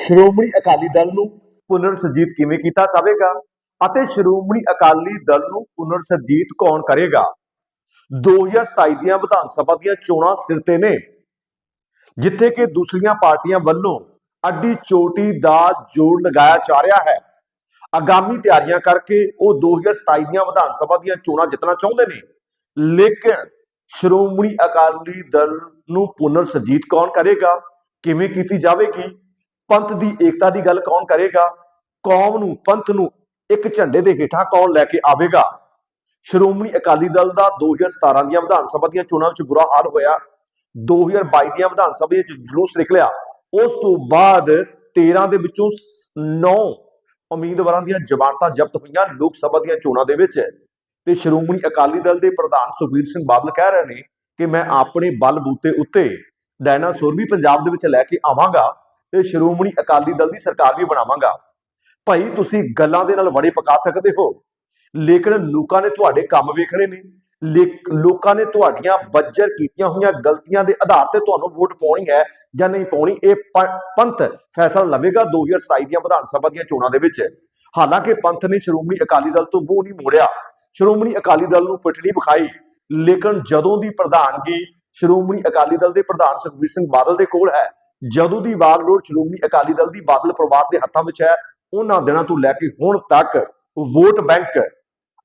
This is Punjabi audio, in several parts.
ਸ਼੍ਰੋਮਣੀ ਅਕਾਲੀ ਦਲ ਨੂੰ ਪੁਨਰ ਸੁਰਜੀਤ ਕਿਵੇਂ ਕੀਤਾ ਜਾਵੇਗਾ ਅਤੇ ਸ਼੍ਰੋਮਣੀ ਅਕਾਲੀ ਦਲ ਨੂੰ ਪੁਨਰ ਸੁਰਜੀਤ ਕੌਣ ਕਰੇਗਾ? 2027 ਦੀਆਂ ਵਿਧਾਨ ਸਭਾ ਦੀਆਂ ਚੋਣਾਂ ਸਿਰ ਤੇ ਨੇ, ਜਿੱਥੇ ਕਿ ਦੂਸਰੀਆਂ ਪਾਰਟੀਆਂ ਵੱਲੋਂ ਅੱਡੀ ਚੋਟੀ ਦਾ ਜੋੜ ਲਗਾਇਆ ਜਾ ਰਿਹਾ ਹੈ। ਆਗਾਮੀ ਤਿਆਰੀਆਂ ਕਰਕੇ ਉਹ 2027 ਦੀਆਂ ਵਿਧਾਨ ਸਭਾ ਦੀਆਂ ਚੋਣਾਂ ਜਿੱਤਣਾ ਚਾਹੁੰਦੇ ਨੇ, ਲੇਕਿਨ ਸ਼੍ਰੋਮਣੀ ਅਕਾਲੀ ਦਲ ਨੂੰ ਪੁਨਰ ਸੁਰਜੀਤ ਕੌਣ ਕਰੇਗਾ? ਕਿਵੇਂ ਕੀਤੀ ਜਾਵੇਗੀ? ਪੰਥ ਦੀ ਏਕਤਾ ਦੀ ਗੱਲ ਕੌਣ ਕਰੇਗਾ? ਕੌਮ ਨੂੰ, ਪੰਥ ਨੂੰ ਇੱਕ ਝੰਡੇ ਦੇ ਹੇਠਾਂ ਕੌਣ ਲੈ ਕੇ ਆਵੇਗਾ? ਸ਼੍ਰੋਮਣੀ ਅਕਾਲੀ ਦਲ ਦਾ 2017 ਦੀਆਂ ਵਿਧਾਨ ਸਭਾ ਦੀਆਂ ਚੋਣਾਂ ਵਿੱਚ ਬੁਰਾ ਹਾਲ ਹੋਇਆ। 2022 ਦੀਆਂ ਵਿਧਾਨ ਸਭਾ ਵਿੱਚ ਜਲੂਸ ਨਿਕਲਿਆ। ਉਸ ਤੋਂ ਬਾਅਦ 13 ਦੇ ਵਿੱਚੋਂ 9 ਉਮੀਦਵਾਰਾਂ ਦੀਆਂ ਜ਼ਮਾਨਤਾਂ ਜ਼ਬਤ ਹੋਈਆਂ ਲੋਕ ਸਭਾ ਦੀਆਂ ਚੋਣਾਂ ਦੇ ਵਿੱਚ। ਤੇ ਸ਼੍ਰੋਮਣੀ ਅਕਾਲੀ ਦਲ ਦੇ ਪ੍ਰਧਾਨ ਸੁਖਬੀਰ ਸਿੰਘ ਬਾਦਲ ਕਹਿ ਰਹੇ ਨੇ ਕਿ ਮੈਂ ਆਪਣੇ ਬਲ ਬੂਤੇ ਉੱਤੇ ਡਾਇਨਾਸੌਰ ਵੀ ਪੰਜਾਬ ਦੇ ਵਿੱਚ ਲੈ ਕੇ ਆਵਾਂਗਾ। ਤੇ ਸ਼੍ਰੋਮਣੀ ਅਕਾਲੀ ਦਲ ਦੀ ਸਰਕਾਰ ਵੀ ਬਣਾਵਾਂਗਾ। ਭਾਈ, ਤੁਸੀਂ ਗੱਲਾਂ ਦੇ ਨਾਲ ਵੜੇ ਪਕਾ ਸਕਦੇ ਹੋ। ਲੇਕਿਨ ਲੋਕਾਂ ਨੇ ਤੁਹਾਡੇ ਕੰਮ ਵੇਖਣੇ ਨੇ। ਲੇਕ- ਲੋਕਾਂ ਨੇ ਤੁਹਾਡੀਆਂ ਬੱਜਰ ਕੀਤੀਆਂ ਹੋਈਆਂ ਗਲਤੀਆਂ ਦੇ ਆਧਾਰ ਤੇ ਤੁਹਾਨੂੰ ਵੋਟ ਪਾਉਣੀ ਹੈ ਜਾਂ ਨਹੀਂ ਪਾਉਣੀ, ਇਹ ਪੰਥ ਫੈਸਲਾ ਲਵੇਗਾ 2027 ਦੀਆਂ ਵਿਧਾਨ ਸਭਾ ਦੀਆਂ ਚੋਣਾਂ ਦੇ ਵਿੱਚ। ਹਾਲਾਂਕਿ ਪੰਥ ਨੇ ਸ਼੍ਰੋਮਣੀ ਅਕਾਲੀ ਦਲ ਤੋਂ ਮੂੰਹ ਨਹੀਂ ਮੋੜਿਆ। ਸ਼੍ਰੋਮਣੀ ਅਕਾਲੀ ਦਲ ਨੂੰ ਪਿੱਠ ਨਹੀਂ ਵਿਖਾਈ। ਲੇਕਿਨ ਜਦੋਂ ਦੀ ਪ੍ਰਧਾਨਗੀ ਸ਼੍ਰੋਮਣੀ ਅਕਾਲੀ ਦਲ ਦੇ ਪ੍ਰਧਾਨ ਸੁਖਬੀਰ ਸਿੰਘ ਬਾਦਲ ਦੇ ਕੋਲ ਹੈ ਜਦੋਂ ਦੀ ਵਾਗਡੋਰ ਸ਼੍ਰੋਮਣੀ ਅਕਾਲੀ ਦਲ ਦੀ ਬਾਦਲ ਪਰਿਵਾਰ ਦੇ ਹੱਥਾਂ ਵਿੱਚ ਹੈ, ਉਹਨਾਂ ਦਿਨਾਂ ਤੋਂ ਲੈ ਕੇ ਹੁਣ ਤੱਕ ਵੋਟ ਬੈਂਕ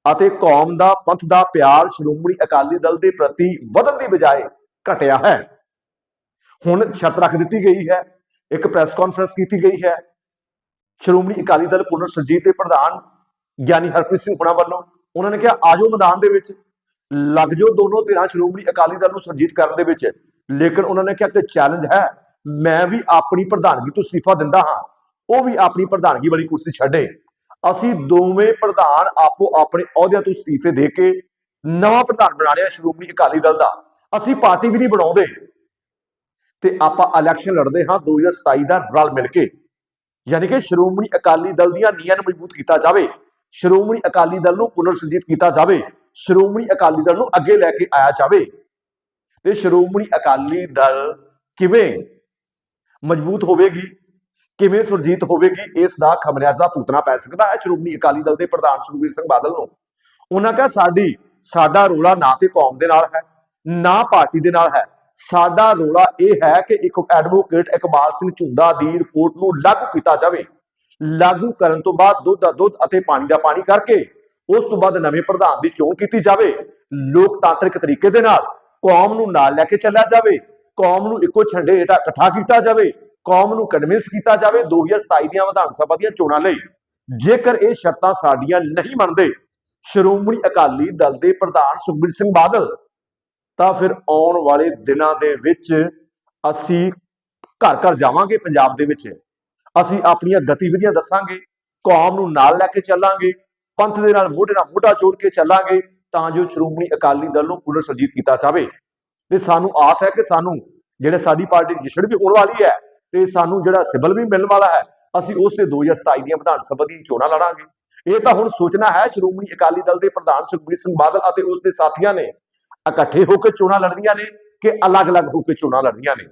ਅਤੇ ਕੌਮ ਦਾ ਪੰਥ ਦਾ ਪਿਆਰ ਸ਼੍ਰੋਮਣੀ ਅਕਾਲੀ ਦਲ ਦੇ ਪ੍ਰਤੀ ਵਧਣ ਦੀ ਬਜਾਏ ਘਟਿਆ ਹੈ। ਹੁਣ ਸ਼ਰਤ ਰੱਖ ਦਿੱਤੀ ਗਈ ਹੈ, ਇੱਕ ਪ੍ਰੈਸ ਕਾਨਫਰੰਸ ਕੀਤੀ ਗਈ ਹੈ। ਸ਼੍ਰੋਮਣੀ ਅਕਾਲੀ ਦਲ ਪੁਨਰ ਸੁਰਜੀਤ ਦੇ ਪ੍ਰਧਾਨ ਗਿਆਨੀ ਹਰਪ੍ਰੀਤ ਸਿੰਘ ਹੁਣਾ ਵੱਲੋਂ ਉਹਨਾਂ ਨੇ ਕਿਹਾ, ਆਜੋ ਮੈਦਾਨ ਦੇ ਵਿੱਚ, ਲੱਗ ਜੋ ਦੋਨੋਂ ਧਿਰਾਂ ਸ਼੍ਰੋਮਣੀ ਅਕਾਲੀ ਦਲ ਨੂੰ ਸੁਰਜੀਤ ਕਰਨ ਦੇ ਵਿੱਚ। ਲੇਕਿਨ ਉਹਨਾਂ ਨੇ ਕਿਹਾ ਕਿ ਚੈਲੰਜ ਹੈ ਮੈਂ ਵੀ ਆਪਣੀ ਪ੍ਰਧਾਨਗੀ ਤੋਂ ਅਸਤੀਫਾ ਦਿੰਦਾ ਹਾਂ। ਉਹ ਵੀ ਆਪਣੀ ਪ੍ਰਧਾਨਗੀ ਵਾਲੀ ਕੁਰਸੀ ਛੱਡੇ। ਅਸੀਂ ਦੋਵੇਂ ਪ੍ਰਧਾਨ ਆਪੋ ਆਪਣੇ ਅਹੁਦਿਆਂ ਤੋਂ ਅਸਤੀਫੇ ਦੇ ਕੇ ਨਵਾਂ ਪ੍ਰਧਾਨ ਬਣਾ ਲਿਆ ਸ਼੍ਰੋਮਣੀ ਅਕਾਲੀ ਦਲ ਦਾ। ਅਸੀਂ ਪਾਰਟੀ ਵੀ ਨਹੀਂ ਬਣਾਉਂਦੇ। ਤੇ ਆਪਾਂ ਇਲੈਕਸ਼ਨ ਲੜਦੇ ਹਾਂ 2027 ਦਾ ਰਲ ਮਿਲ ਕੇ। ਯਾਨੀ ਕਿ ਸ਼੍ਰੋਮਣੀ ਅਕਾਲੀ ਦਲ ਦੀਆਂ ਨੀਹਾਂ ਨੂੰ ਮਜ਼ਬੂਤ ਕੀਤਾ ਜਾਵੇ। ਸ਼੍ਰੋਮਣੀ ਅਕਾਲੀ ਦਲ ਨੂੰ ਪੁਨਰ ਸੁਰਜੀਤ ਕੀਤਾ ਜਾਵੇ। ਸ਼੍ਰੋਮਣੀ ਅਕਾਲੀ ਦਲ ਨੂੰ ਅੱਗੇ ਲੈ ਕੇ ਆਇਆ ਜਾਵੇ। ਤੇ ਸ਼੍ਰੋਮਣੀ ਅਕਾਲੀ ਦਲ ਕਿਵੇਂ ਮਜ਼ਬੂਤ ਹੋਵੇਗੀ, ਕਿਵੇਂ ਸੁਰਜੀਤ ਹੋਵੇਗੀ, ਇਸ ਦਾ ਖਮਰਿਆਜ਼ਾ ਭੁਗਤਣਾ ਪੈ ਸਕਦਾ ਹੈ। ਸ਼੍ਰੋਮਣੀ ਅਕਾਲੀ ਦਲ ਦੇ ਪ੍ਰਧਾਨ ਸੁਖਬੀਰ ਸਿੰਘ ਬਾਦਲ ਨੂੰ। ਉਹਨਾਂ ਕਹਾ, ਸਾਡੀ, ਸਾਡਾ ਰੋਲਾ ਨਾ ਤੇ ਕੌਮ ਦੇ ਨਾਲ ਹੈ, ਨਾ ਪਾਰਟੀ ਦੇ ਨਾਲ ਹੈ। ਸਾਡਾ ਰੋਲਾ ਇਹ ਹੈ ਕਿ ਇੱਕ ਐਡਵੋਕੇਟ ਇਕਬਾਲ ਸਿੰਘ ਝੁੰਦਾ ਦੀ ਰਿਪੋਰਟ ਨੂੰ ਲਾਗੂ ਕੀਤਾ ਜਾਵੇ। ਲਾਗੂ ਕਰਨ ਤੋਂ ਬਾਅਦ ਦੁੱਧ ਦਾ ਦੁੱਧ ਅਤੇ ਪਾਣੀ ਦਾ ਪਾਣੀ ਕਰਕੇ ਉਸ ਤੋਂ ਬਾਅਦ ਨਵੇਂ ਪ੍ਰਧਾਨ ਦੀ ਚੋਣ ਕੀਤੀ ਜਾਵੇ। ਲੋਕਤਾਂਤਰਿਕ ਤਰੀਕੇ ਦੇ ਨਾਲ ਕੌਮ ਨੂੰ ਨਾਲ ਲੈ ਕੇ ਚੱਲਿਆ ਜਾਵੇ। ਕੌਮ ਨੂੰ ਇੱਕੋ ਛੰਡੇ ਹੇਠਾਂ ਇਕੱਠਾ ਕੀਤਾ ਜਾਵੇ, ਕੌਮ ਨੂੰ ਕਨਵਿੰਸ ਕੀਤਾ ਜਾਵੇ 2027 ਦੀਆਂ ਵਿਧਾਨ ਸਭਾ ਦੀਆਂ ਚੋਣਾਂ ਲਈ। ਜੇਕਰ ਇਹ ਸ਼ਰਤਾਂ ਸਾਡੀਆਂ ਨਹੀਂ ਮੰਨਦੇ, ਸ਼੍ਰੋਮਣੀ ਅਕਾਲੀ ਦਲ ਦੇ ਪ੍ਰਧਾਨ ਸੁਖਬੀਰ ਸਿੰਘ ਬਾਦਲ, ਤਾਂ ਫਿਰ ਆਉਣ ਵਾਲੇ ਦਿਨਾਂ ਦੇ ਵਿੱਚ ਅਸੀਂ ਘਰ ਘਰ ਜਾਵਾਂਗੇ ਪੰਜਾਬ ਦੇ ਵਿੱਚ। ਅਸੀਂ ਆਪਣੀਆਂ ਗਤੀਵਿਧੀਆਂ ਦੱਸਾਂਗੇ, ਕੌਮ ਨੂੰ ਨਾਲ ਲੈ ਕੇ ਚੱਲਾਂਗੇ, ਪੰਥ ਦੇ ਨਾਲ ਮੋਢੇ ਨਾਲ ਮੋਢਾ ਜੋੜ ਕੇ ਚੱਲਾਂਗੇ, ਤਾਂ ਜੋ ਸ਼੍ਰੋਮਣੀ ਅਕਾਲੀ ਦਲ ਨੂੰ ਪੁਨਰ ਸੁਰਜੀਤ ਕੀਤਾ ਜਾਵੇ। ਤੇ ਸਾਨੂੰ ਆਸ ਹੈ ਕਿ ਸਾਨੂੰ ਜਿਹੜੇ ਸਾਡੀ ਪਾਰਟੀ ਜਿਸ਼ੜ ਵੀ ਹੋਣ ਵਾਲੀ ਹੈ ਤੇ ਸਾਨੂੰ ਜਿਹੜਾ ਸਿਬਲ ਵੀ ਮਿਲਣ ਵਾਲਾ ਹੈ, ਅਸੀਂ ਉਸ ਤੇ 2027 ਦੀਆਂ ਵਿਧਾਨ ਸਭਾ ਦੀਆਂ ਚੋਣਾਂ ਲੜਾਂਗੇ। ਇਹ ਤਾਂ ਹੁਣ ਸੋਚਣਾ ਹੈ, ਸ਼੍ਰੋਮਣੀ ਅਕਾਲੀ ਦਲ ਦੇ ਪ੍ਰਧਾਨ ਸੁਖਬੀਰ ਸਿੰਘ ਬਾਦਲ ਅਤੇ ਉਸ ਦੇ ਸਾਥੀਆਂ ਨੇ ਇਕੱਠੇ ਹੋ ਕੇ ਚੋਣਾਂ ਲੜਦੀਆਂ ਨੇ ਕਿ ਅਲੱਗ-ਅਲੱਗ ਹੋ ਕੇ ਚੋਣਾਂ ਲੜਦੀਆਂ ਨੇ।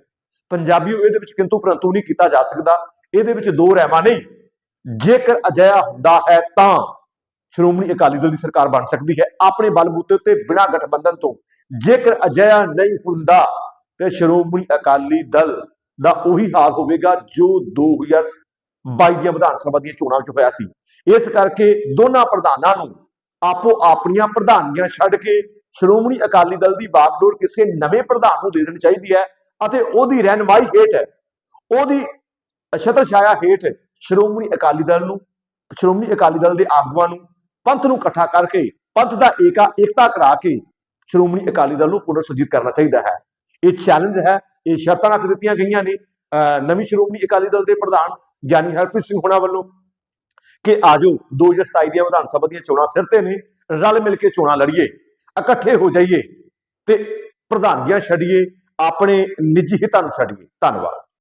ਪੰਜਾਬੀਓ, ਇਹਦੇ ਵਿੱਚ ਕਿੰਤੂ ਪਰੰਤੂ ਨਹੀਂ ਕੀਤਾ ਜਾ ਸਕਦਾ। ਇਹਦੇ ਵਿੱਚ ਦੋ ਰਹਿਮਾ ਨਹੀਂ। ਜੇਕਰ ਅਜਿਹਾ ਹੁੰਦਾ ਹੈ ਤਾਂ ਸ਼੍ਰੋਮਣੀ ਅਕਾਲੀ ਦਲ ਦੀ ਸਰਕਾਰ ਬਣ ਸਕਦੀ ਹੈ ਆਪਣੇ ਬਲਬੂਤੇ ਉੱਤੇ ਬਿਨਾਂ ਗਠਬੰਧਨ ਤੋਂ। ਜੇਕਰ ਅਜਿਹਾ ਨਹੀਂ ਹੁੰਦਾ, ਤੇ ਸ਼੍ਰੋਮਣੀ ਅਕਾਲੀ ਦਲ ਦਾ ਉਹੀ ਹਾਲ ਹੋਵੇਗਾ ਜੋ 2022 ਦੀਆਂ ਵਿਧਾਨ ਸਭਾ ਦੀਆਂ ਚੋਣਾਂ ਵਿੱਚ ਹੋਇਆ ਸੀ। ਇਸ ਕਰਕੇ ਦੋਨਾਂ ਪ੍ਰਧਾਨਾਂ ਨੂੰ ਆਪੋ ਆਪਣੀਆਂ ਪ੍ਰਧਾਨੀਆਂ ਛੱਡ ਕੇ ਸ਼੍ਰੋਮਣੀ ਅਕਾਲੀ ਦਲ ਦੀ ਵਾਗਡੋਰ ਕਿਸੇ ਨਵੇਂ ਪ੍ਰਧਾਨ ਨੂੰ ਦੇ ਦੇਣੀ ਚਾਹੀਦੀ ਹੈ ਅਤੇ ਉਹਦੀ ਰਹਿਨਮਾਈ ਹੇਠ, ਉਹਦੀ ਛਤਰ ਛਾਇਆ ਹੇਠ ਸ਼੍ਰੋਮਣੀ ਅਕਾਲੀ ਦਲ ਨੂੰ, ਸ਼੍ਰੋਮਣੀ ਅਕਾਲੀ ਦਲ ਦੇ ਆਗੂਆਂ ਨੂੰ ਪੰਥ ਨੂੰ ਇਕੱਠਾ ਕਰਕੇ, ਪੰਥ ਦਾ ਏਕਾ ਏਕਤਾ ਕਰਾ ਕੇ ਸ਼੍ਰੋਮਣੀ ਅਕਾਲੀ ਦਲ ਨੂੰ ਪੁਨਰ ਸੁਰਜੀਤ ਕਰਨਾ ਚਾਹੀਦਾ ਹੈ। ਇਹ ਚੈਲੰਜ ਹੈ, ਇਹ ਸ਼ਰਤਾਂ ਰੱਖ ਦਿੱਤੀਆਂ ਗਈਆਂ ਨੇ, ਅਹ ਨਵੀਂ ਸ਼੍ਰੋਮਣੀ ਅਕਾਲੀ ਦਲ ਦੇ ਪ੍ਰਧਾਨ ਗਿਆਨੀ ਹਰਪ੍ਰੀਤ ਸਿੰਘ ਹੁਣਾ ਵੱਲੋਂ ਕਿ ਆਜੋ 2027 ਦੀਆਂ ਵਿਧਾਨ ਸਭਾ ਦੀਆਂ ਚੋਣਾਂ ਸਿਰ ਤੇ ਨੇ, ਰਲ ਮਿਲ ਕੇ ਚੋਣਾਂ ਲੜੀਏ, ਇਕੱਠੇ ਹੋ ਜਾਈਏ ਤੇ ਪ੍ਰਧਾਨਗੀਆਂ ਛੱਡੀਏ, ਆਪਣੇ ਨਿੱਜੀ ਹਿੱਤਾਂ ਨੂੰ ਛੱਡੀਏ। ਧੰਨਵਾਦ।